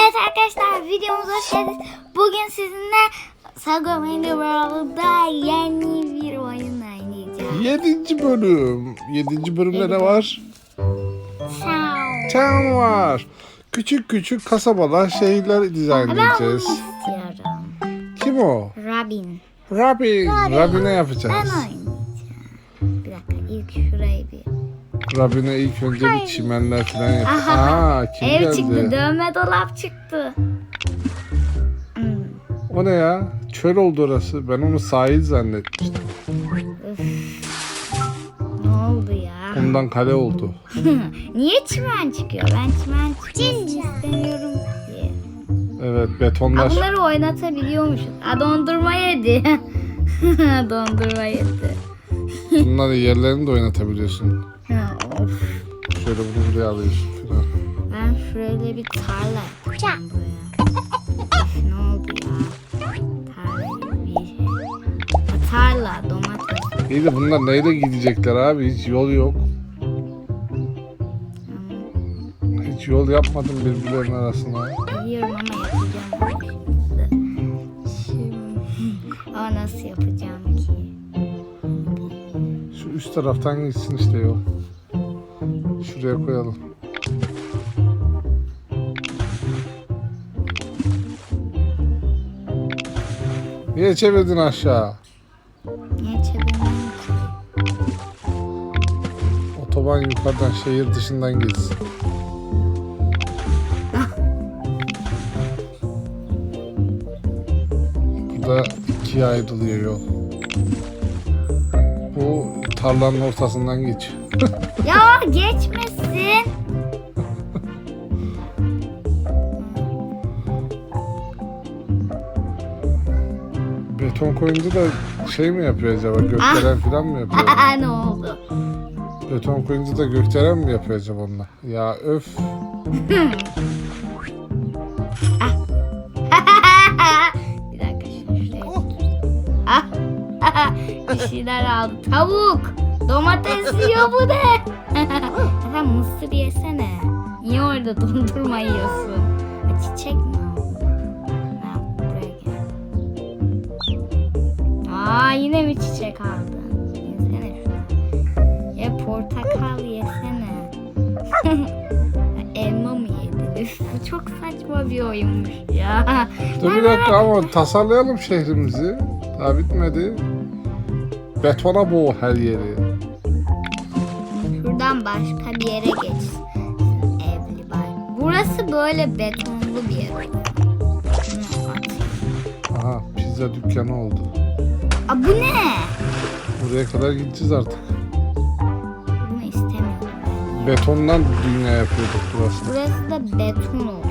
Evet arkadaşlar videomuza hoş geldiniz. Bugün sizinle Sago Mini World'da yeni bir oyun oynayacağız. Yedinci bölüm. Yedinci bölümde ne var? Ciao. Town var. Küçük küçük kasabalar, şehirler dizayn Ben bunu edeceğiz. istiyorum. Kim o? Robin. Robin. Robin'e Ben yapacağız. oynayacağım. Bir Robin'e ilk önce bir çimenler falan. Aha. Aa, kim Ev geldi? çıktı dövme dolap çıktı. O ne ya? Çöl oldu orası. Ben onu sahil zannetmiştim. Ne oldu ya? Ondan kale oldu. Niye çimen çıkıyor? Ben çimen çıkmasını istemiyorum ki. Evet Aa, betonlar. bunları oynatabiliyormuşuz. Aa dondurma yedi. dondurma yedi. Bunları yerlerini de oynatabiliyorsun. Ha, of. Şöyle bunu buraya alıyorsun falan. Ben şöyle bir tarla yapacağım buraya. Ne oldu ya? Tarla gibi bir şey. Ha, tarla, domates. İyi de bunlar neyle gidecekler abi? Hiç yol yok. Hiç yol yapmadım birbirlerinin arasına. Biliyorum ama yapacağım. Şimdi. Ama nasıl yapacağım Şu taraftan gitsin işte yol. Şuraya koyalım. Niye çevirdin aşağı? Niye çevirmem ki? Otoban yukarıdan şehir dışından gitsin. Burada ikiye ayrılıyor yol. Tarlanın ortasından geç. Ya geçmesin. Beton koyunca da şey mi yapıyor acaba? Gökdelen falan mı yapıyor? Aa, ne oldu? Beton koyunca da gökdelen mi yapıyor acaba onunla? Ya öf. şeyler aldı. Tavuk. Domates yiyor bu ne? Sen mısır yesene. Niye orada dondurma yiyorsun? Çiçek mi aldın? Aa yine mi çiçek aldın? Yesene şunu. Ya portakal yesene. Elma mı yedin? Üf, bu çok saçma bir oyunmuş ya. Dur bir dakika ama tasarlayalım şehrimizi. Daha bitmedi. Betona boğ her yeri. Şuradan başka bir yere geçsin. Evli var. Burası böyle betonlu bir yer. Aha pizza dükkanı oldu. Aa, bu ne? Buraya kadar gideceğiz artık. Bunu istemiyorum. Betondan dünya yapıyorduk burası. Burası da beton olsun.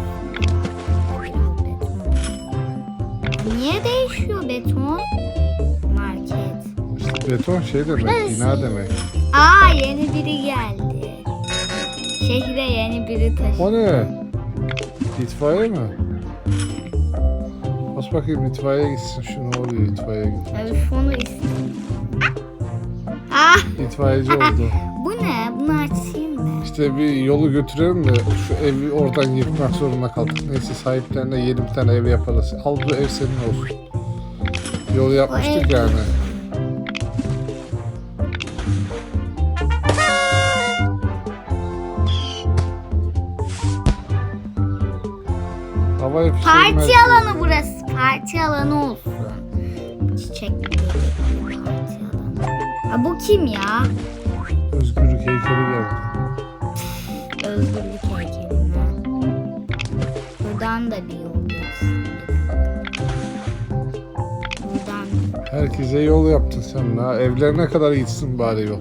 Niye değişiyor beton? Beton şey demek, bina demek. Aa yeni biri geldi. Şehre yeni biri taşıdı. O ne? İtfaiye mi? Bas bakayım itfaiye gitsin. Şu ne oluyor itfaiye git. Öf onu istiyorum. Ah İtfaiyeci oldu. bu ne? Bunu açayım mı? İşte bir yolu götürelim de şu evi oradan yıkmak zorunda kaldık. Neyse sahiplerine yeni bir tane ev yaparız. Al bu ev senin olsun. Yol yapmıştık yani. Parti alanı burası. Parti alanı olsun. Çiçek parti alanı. Aa, bu kim ya? Özgürlük heykeli geldi. Özgürlük heykeline. Buradan da bir yol geçsin. Buradan Herkese yol yaptın sen daha. Evlerine kadar gitsin bari yol.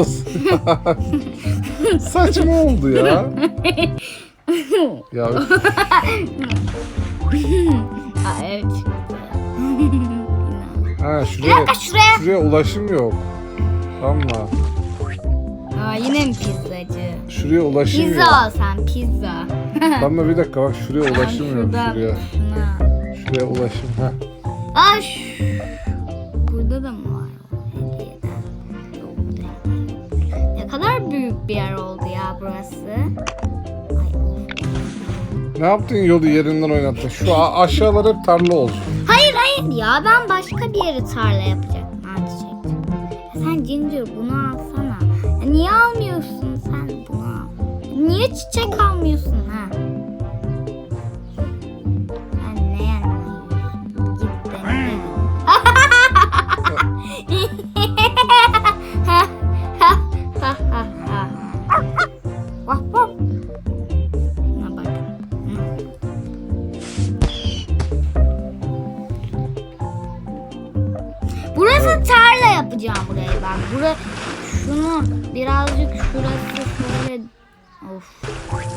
Orası? Saçma oldu ya. ya Aa, evet ha Bir şuraya, dakika şuraya. ulaşım yok. Tamam mı? Aa, yine mi pizzacı? Şuraya ulaşım yok. Pizza al sen pizza. Tamam bir dakika bak şuraya ulaşım yok Şuradan şuraya. Şuraya ulaşım ha. Aa, şu- bir yer oldu ya burası. Ne yaptın yolu yerinden oynattın? Şu a- aşağılar hep tarla olsun. Hayır hayır ya ben başka bir yeri tarla yapacaktım. Ha çiçek. Ya sen Ginger bunu alsana. Ya niye almıyorsun sen bunu al? Niye çiçek almıyorsun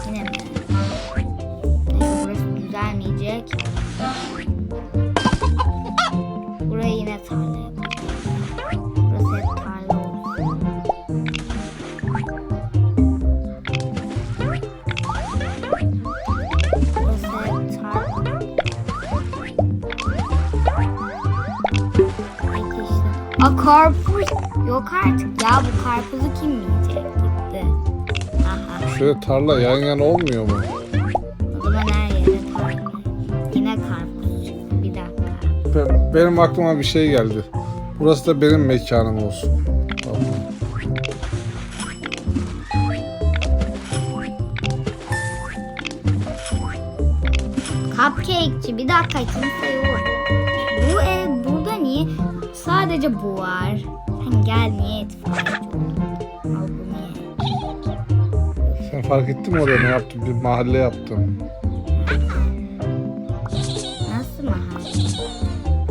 yine mi? Neyse burası düzelmeyecek. Burayı yine tarla yapacağım. Burası hep tarla olsun. Burası hep tarla. Peki işte. A karpuz. Yok artık ya bu karpuzu kim yiyecek. Şöyle tarla yan yana olmuyor mu? O zaman her yere tarla. Yine karpuz. Bir dakika. Be- Benim aklıma bir şey geldi. Burası da benim mekanım olsun. Tamam. Cupcake'ci bir dakika kimse yok. Bu ev burada niye? Sadece bu var. Sen gel niye oldun? Fark ettin mi orada ne yaptım? Bir mahalle yaptım. Nasıl mahalle?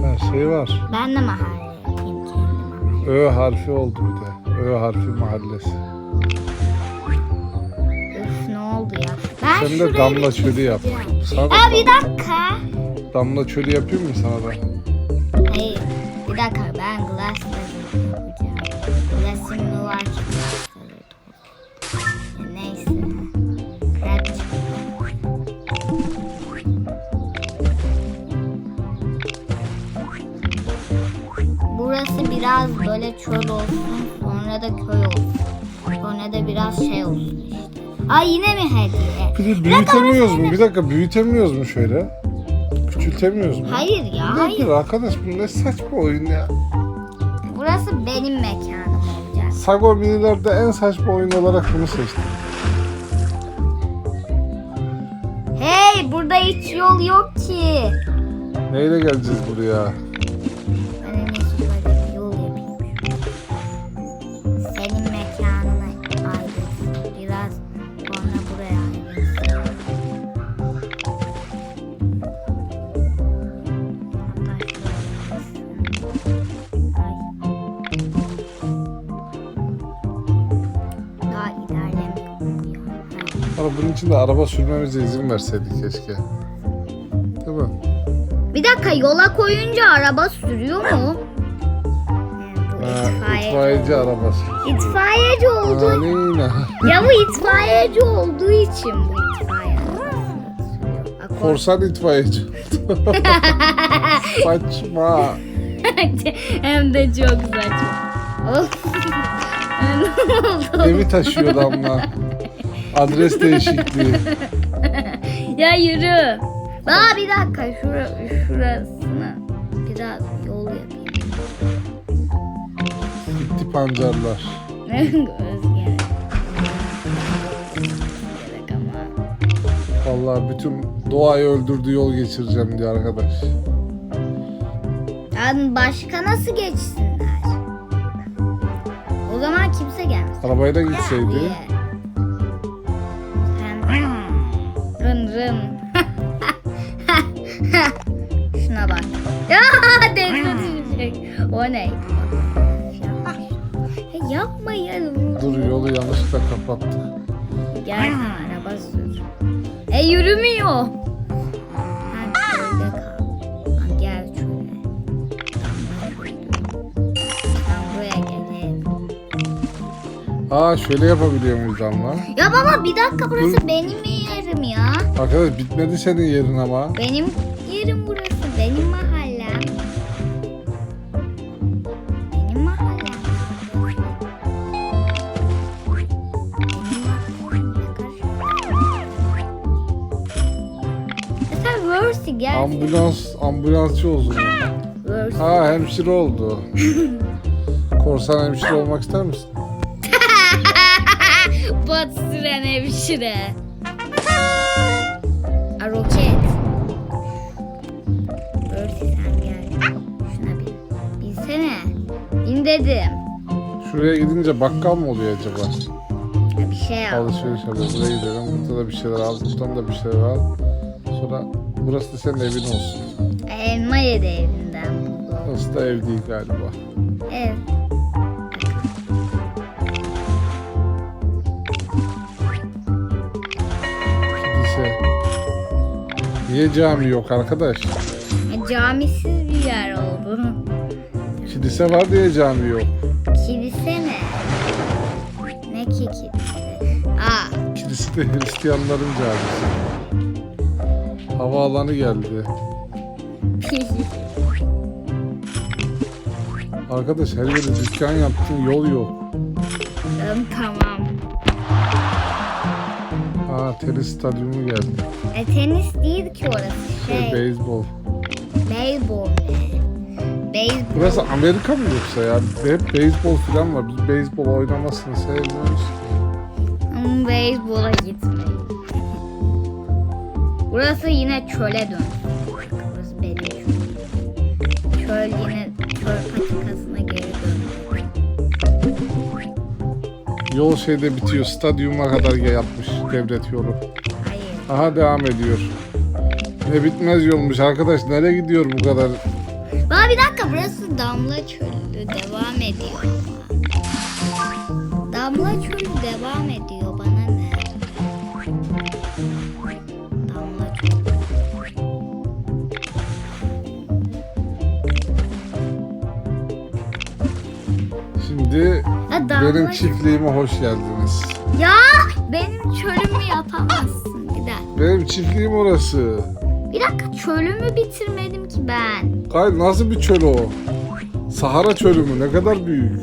Her şey var. Ben de mahalle yapayım kendi mahalle. Ö harfi oldu bir de. Ö harfi mahallesi. Üf ne oldu ya? Ben Sen de şurayı damla bir çölü yap. keseceğim. Sana da Aa bir dakika. damla çölü yapayım mı sana da? Hayır. Bir dakika biraz böyle çöl olsun. Sonra da köy olsun. Sonra da biraz şey olsun işte. Ay yine mi hediye? Bir de büyütemiyoruz mu? Bir dakika büyütemiyoruz mu şöyle? Küçültemiyoruz mu? Hayır ya Nedir hayır. arkadaş bu ne saçma oyun ya. Burası benim mekanım olacak. Sago bililerde en saçma oyun olarak bunu seçtim. Hey burada hiç yol yok ki. Neyle geleceğiz buraya? De araba sürmemize izin verseydik keşke. Değil mi? Bir dakika yola koyunca araba sürüyor mu? Ha, itfaiye. itfaiyeci arabası. İtfaiyeci oldu. Aleyna. Ya bu itfaiyeci olduğu için bu itfaiye arabası sürüyor. Akor- Korsan itfaiyeci. Saçma. Hem de çok saçma. Of. oldu? Evi taşıyor damla. Adres değişikliği. Ya yürü. Aa bir dakika şura, şurasına biraz yol yapayım. Gitti pancarlar. Özge. Gerek ama. Vallahi bütün doğayı öldürdüğü yol geçireceğim diye arkadaş. Yani başka nasıl geçsinler? O zaman kimse gelmez. Arabayla gitseydi. Niye? Rın. Şuna bak. Ya denize düşecek. O ne? Ya. Dur yolu yanlışlıkla kapattık. Gel araba sür. E yürümüyor. Aa şöyle yapabiliyor muyuz damla? Ya baba bir dakika burası benim yerim ya. Arkadaş bitmedi senin yerin ama. Benim yerim burası. Benim mahallem. Benim mahallem. Sen Versi gel. Ambulans, ambulansçı olsun. Versi. Ha hemşire oldu. Korsan hemşire olmak ister misin? Batu Süren hemşire. Dedim. Şuraya gidince bakkal mı oluyor acaba? Bir şey al. Alışveriş yapıyor. Buraya gidelim. Burada da bir şeyler al. Buradan da bir şeyler al. Sonra burası da senin evin olsun. Elma yedi evinden buldu. Burası da ev değil galiba. Ev. Kilise. Niye cami yok arkadaş? Ya, camisiz bir yer oldu. Kilise var diye cami yok. Kilise ne? Ne ki kilise? Aa, Kilise de Hristiyanların camisi. Havaalanı geldi. Arkadaş her yere dükkan yaptın yol yok. tamam. Ha tenis stadyumu geldi. E, tenis değil ki orası Şey, şey. beyzbol. Beyzbol ne? Beyzbol. Burası Amerika mı yoksa ya? Hep beyzbol falan var. Biz beyzbol oynamasını sevmiyoruz. Hmm, beyzbola gitmeyin. Burası yine çöle dön. Burası benim. Çöl yine çöl patikasına geri dön. Yol şeyde bitiyor. Stadyuma kadar yapmış devlet yolu. Hayır. Aha devam ediyor. Ne bitmez yolmuş arkadaş. Nereye gidiyor bu kadar? Baba bir dakika burası Damla Çölü devam ediyor. Damla Çölü devam ediyor bana ne? Damla Çölü. Şimdi Ya Damla benim çiftliğime hoş geldiniz. Ya benim çölümü yapamazsın. Bir dakika. Benim çiftliğim orası. Bir dakika çölümü bitirmedim ki ben. Kay nasıl bir çöl o? Sahara çölü mü? Ne kadar büyük.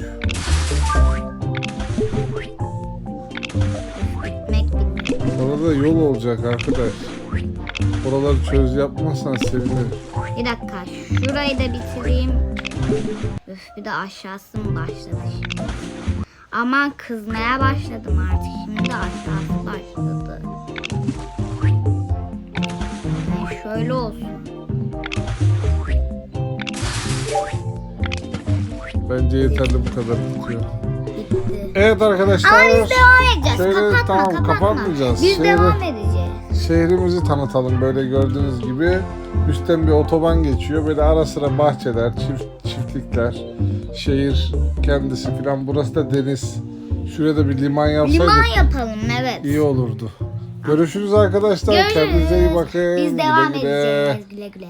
Orada yol olacak arkadaş. Oraları çöz yapmazsan sevinirim. Bir dakika şurayı da bitireyim. Üf bir de aşağısı mı başladı şimdi? Aman kızmaya başladım artık. Şimdi de aşağısı başladı. Yani şöyle olsun. Bence yeterli bu kadar bitiyor. Bitti. Evet arkadaşlar. Ama biz devam edeceğiz. Şöyle, kapatma tamam, kapatma. kapatmayacağız. Biz Şöyle- devam edeceğiz. Şehrimizi tanıtalım böyle gördüğünüz gibi. Üstten bir otoban geçiyor. Böyle ara sıra bahçeler, çift, çiftlikler, şehir kendisi falan. Burası da deniz. Şuraya da bir liman yapsaydık Liman yapalım evet. iyi olurdu. Görüşürüz arkadaşlar. Görüşürüz. Kendinize iyi bakın. Biz devam Güle güle. edeceğiz. Güle güle.